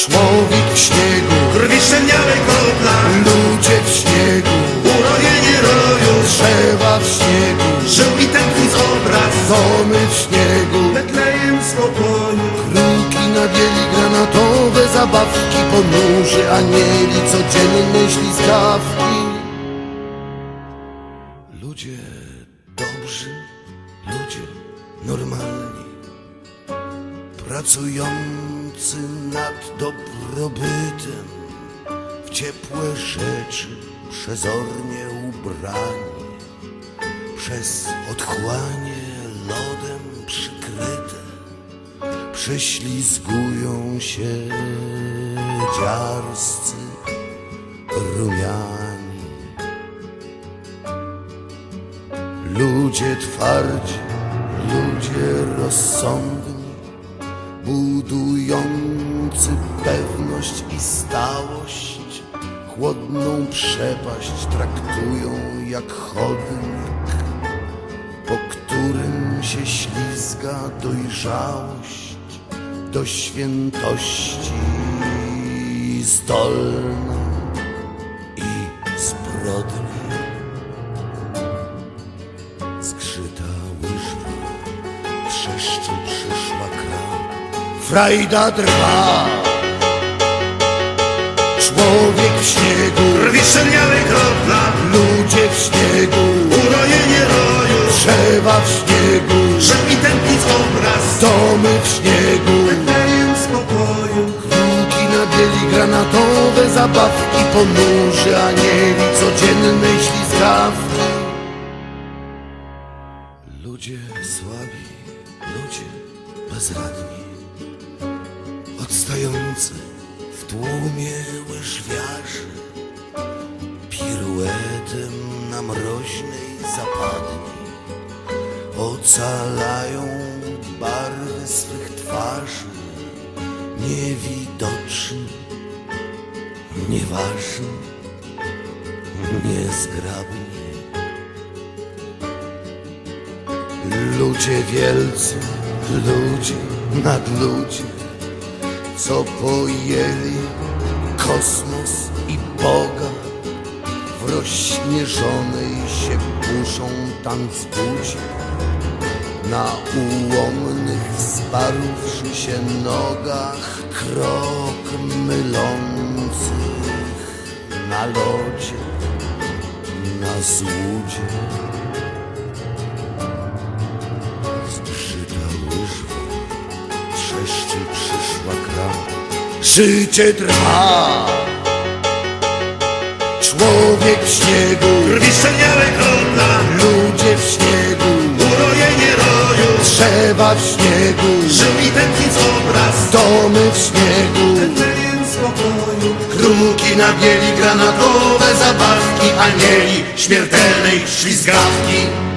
Człowiek w śniegu, Krwi szczeniałej kropla ludzie w śniegu, Urojenie roju drzewa w śniegu, Żył i tętnic obraz domy w śniegu, Betlejem spokoju. Kruki na bieli granatowe zabawki, ponurzy anieli, codzienne ślizgawki. Ludzie dobrzy, ludzie normalni, pracujący nad dobrobytem, w ciepłe rzeczy przezornie ubrani, przez otchłanie lodem przykryte, prześlizgują się dziarscy rumiani. Ludzie twardzi, ludzie rozsądni, budujący pewność i stałość, chłodną przepaść traktują jak chodnik, po którym się ślizga dojrzałość do świętości zdolna i zbrodni. Frajda drwa, człowiek w śniegu, Krwi szczeniałej kropla. ludzie w śniegu, Urojenie roju. drzewa w śniegu, Żył i obraz. domy w śniegu, Betlejem spokoju. Kruki na bieli granatowe zabawki, ponurzy anieli, codzienne ślizgawki. Ludzie słabi, ludzie bezradni, odstający w tłumie łyżwiarzy, piruetem na mroźnej zapadni, ocalają barwy swych twarzy, niewidoczni, nieważni, niezgrabni. Ludzie wielcy, ludzie nad ludzi, co pojęli kosmos i Boga. W rozśnieżonej się burzą tanc budzi, na ułomnych sparłszy się nogach krok mylących na lodzie, na złudzie. Życie trwa, człowiek w śniegu, Krwi szczeniałej kropla ludzie w śniegu, Urojenie roju. Drzewa w śniegu, Żył i tętnic obraz. Domy w śniegu. Spokoju. Kruki na bieli granatowe zabawki, anieli śmiertelnej ślizgawki.